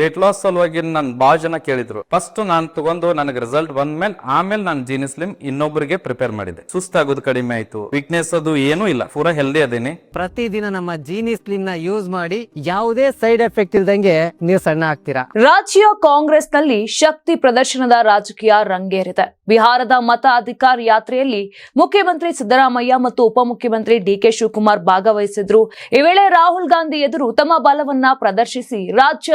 Weight loss ಸಲುವಾಗಿ ನನ್ ಬಾಳ ಜನ ಕೇಳಿದ್ರು. ಫಸ್ಟ್ ನಾನು ತಗೊಂಡು ನನಗೆ ರಿಸಲ್ಟ್ ಬಂದ್ಮೇಲೆ ಆಮೇಲೆ ನಾನು ಜೀನಿ ಸ್ಲಿಮ್ ಇನ್ನೊಬ್ಬರಿಗೆ ಪ್ರಿಪೇರ್ ಮಾಡಿದೆ. ಸುಸ್ತಾಗೋದು ಕಡಿಮೆ ಆಯ್ತು. ವೀಕ್ನೆಸ್ ಅದು ಏನೂ ಇಲ್ಲ. ಪೂರಾ ಹೆಲ್ದಿ ಅದೇನಿ. ಪ್ರತಿದಿನ ನಮ್ಮ ಜೀನಿ ಸ್ಲಿಮ್ನ ಯೂಸ್ ಮಾಡಿ ಯಾವುದೇ ಸೈಡ್ ಎಫೆಕ್ಟ್ ಇಲ್ದಂಗೆ ನೀವು ಸಣ್ಣ ಆಗ್ತೀರಾ? ರಾಜ್ಯ ಕಾಂಗ್ರೆಸ್ನಲ್ಲಿ ಶಕ್ತಿ ಪ್ರದರ್ಶನದ ರಾಜಕೀಯ ರಂಗೇರಿದೆ. ಬಿಹಾರದ ಮತ ಅಧಿಕಾರ ಯಾತ್ರೆಯಲ್ಲಿ ಮುಖ್ಯಮಂತ್ರಿ ಸಿದ್ದರಾಮಯ್ಯ ಮತ್ತು ಉಪಮುಖ್ಯಮಂತ್ರಿ ಡಿಕೆ ಶಿವಕುಮಾರ್ ಭಾಗವಹಿಸಿದ್ರು. ಈ ವೇಳೆ ರಾಹುಲ್ ಗಾಂಧಿ ಎದುರು ತಮ್ಮ ಬಲವನ್ನ ಪ್ರದರ್ಶಿಸಿ ರಾಜ್ಯ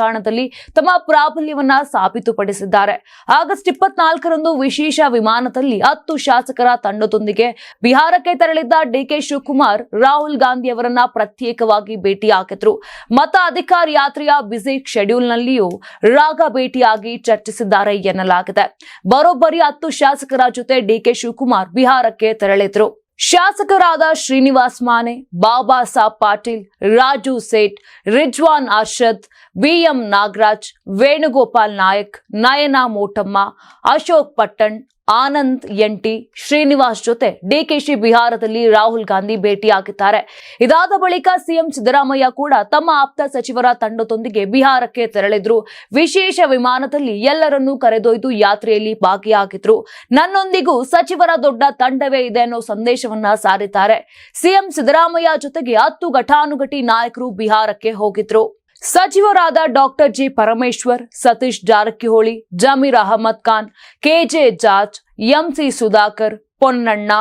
ರಾಜಕಾರಣದಲ್ಲಿ ತಮ್ಮ ಪ್ರಾಬಲ್ಯವನ್ನ ಸಾಬೀತುಪಡಿಸಿದ್ದಾರೆ. ಆಗಸ್ಟ್ ಇಪ್ಪತ್ನಾಲ್ಕರಂದು ವಿಶೇಷ ವಿಮಾನದಲ್ಲಿ ಹತ್ತು ಶಾಸಕರ ತಂಡದೊಂದಿಗೆ ಬಿಹಾರಕ್ಕೆ ತೆರಳಿದ್ದ ಡಿಕೆ ಶಿವಕುಮಾರ್, ರಾಹುಲ್ ಗಾಂಧಿ ಅವರನ್ನ ಪ್ರತ್ಯೇಕವಾಗಿ ಭೇಟಿಯಾಗಿದ್ರು ಮತ ಅಧಿಕಾರ ಯಾತ್ರೆಯ ಬ್ಯುಸಿ ಶೆಡ್ಯೂಲ್ನಲ್ಲಿಯೂ ರಾಗ ಭೇಟಿಯಾಗಿ ಚರ್ಚಿಸಿದ್ದಾರೆ ಎನ್ನಲಾಗಿದೆ. ಬರೋಬ್ಬರಿ ಹತ್ತು ಶಾಸಕರ ಜೊತೆ ಡಿಕೆ ಶಿವಕುಮಾರ್ ಬಿಹಾರಕ್ಕೆ ತೆರಳಿದ್ರು. ಶಾಸಕರಾದ ಶ್ರೀನಿವಾಸ್ ಮಾನೆ, ಬಾಬಾ ಸಾಬ್ ಪಾಟೀಲ್, ರಾಜು ಸೇಠ್, ರಿಜ್ವಾನ್ ಅರ್ಷದ್, ಬಿಎಂ ನಾಗರಾಜ್, ವೇಣುಗೋಪಾಲ್ ನಾಯಕ್, ನಯನ ಮೋಟಮ್ಮ, ಅಶೋಕ್ ಪಟ್ಟಣ್ ಆನಂದ್ ಎಂಟಿ ಶ್ರೀನಿವಾಸ್ ಜೊತೆ ಡಿಕೆಶಿ ಬಿಹಾರದಲ್ಲಿ ರಾಹುಲ್ ಗಾಂಧಿ ಭೇಟಿಯಾಗಿದ್ದಾರೆ. ಇದಾದ ಬಳಿಕ ಸಿಎಂ ಸಿದ್ದರಾಮಯ್ಯ ಕೂಡ ತಮ್ಮ ಆಪ್ತ ಸಚಿವರ ತಂಡದೊಂದಿಗೆ ಬಿಹಾರಕ್ಕೆ ತೆರಳಿದ್ರು. ವಿಶೇಷ ವಿಮಾನದಲ್ಲಿ ಎಲ್ಲರನ್ನೂ ಕರೆದೊಯ್ದು ಯಾತ್ರೆಯಲ್ಲಿ ಭಾಗಿಯಾಗಿದ್ರು. ನನ್ನೊಂದಿಗೂ ಸಚಿವರ ದೊಡ್ಡ ತಂಡವೇ ಇದೆ ಅನ್ನೋ ಸಂದೇಶವನ್ನ ಸಾರಿದ್ದಾರೆ. ಸಿಎಂ ಸಿದ್ದರಾಮಯ್ಯ ಜೊತೆಗೆ ಹತ್ತು ಘಟಾನುಘಟಿ ನಾಯಕರು ಬಿಹಾರಕ್ಕೆ ಹೋಗಿದ್ರು. ಸಚಿವರಾದ doctor G Parameshwar, Satish Jarkiholi, Zameer Ahmed Khan, KJ George, MC Sudhakar, Ponnanna,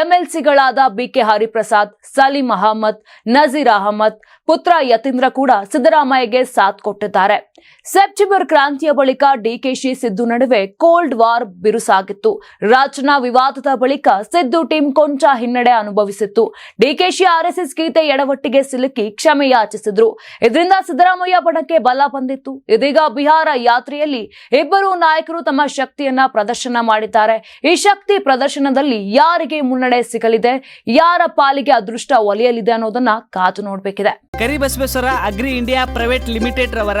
ಎಂಎಲ್ಸಿಗಳಾದ BK Hariprasad, Saleem Ahmed, Nazeer Ahmed, ಪುತ್ರ ಯತೀಂದ್ರ ಕೂಡ ಸಿದ್ದರಾಮಯ್ಯಗೆ ಸಾಥ್ ಕೊಟ್ಟಿದ್ದಾರೆ. ಸೆಪ್ಟೆಂಬರ್ ಕ್ರಾಂತಿಯ ಬಳಿಕ ಡಿಕೆಶಿ ಸಿದ್ದು ನಡುವೆ ಕೋಲ್ಡ್ ವಾರ್ ಬಿರುಸಾಗಿತ್ತು. ರಾಜ್ನ ವಿವಾದದ ಬಳಿಕ ಸಿದ್ದು ಟೀಮ್ ಕೊಂಚ ಹಿನ್ನಡೆ ಅನುಭವಿಸಿತ್ತು. ಡಿಕೆಶಿ ಆರ್ಎಸ್ಎಸ್ ಗೀತೆ ಎಡವಟ್ಟಿಗೆ ಸಿಲುಕಿ ಕ್ಷಮೆ ಯಾಚಿಸಿದ್ರು. ಇದರಿಂದ ಸಿದ್ದರಾಮಯ್ಯ ಬಣಕ್ಕೆ ಬಲ ಬಂದಿತ್ತು. ಇದೀಗ ಬಿಹಾರ ಯಾತ್ರೆಯಲ್ಲಿ ಇಬ್ಬರು ನಾಯಕರು ತಮ್ಮ ಶಕ್ತಿಯನ್ನ ಪ್ರದರ್ಶನ ಮಾಡಿದ್ದಾರೆ. ಈ ಶಕ್ತಿ ಪ್ರದರ್ಶನದಲ್ಲಿ ಯಾರಿಗೆ ಮುನ್ನಡೆ ಸಿಗಲಿದೆ, ಯಾರ ಪಾಲಿಗೆ ಅದೃಷ್ಟ ಒಲಿಯಲಿದೆ ಅನ್ನೋದನ್ನ ಕಾತು ನೋಡಬೇಕಿದೆ. Karibasaveshwara agri India private limited ರವರ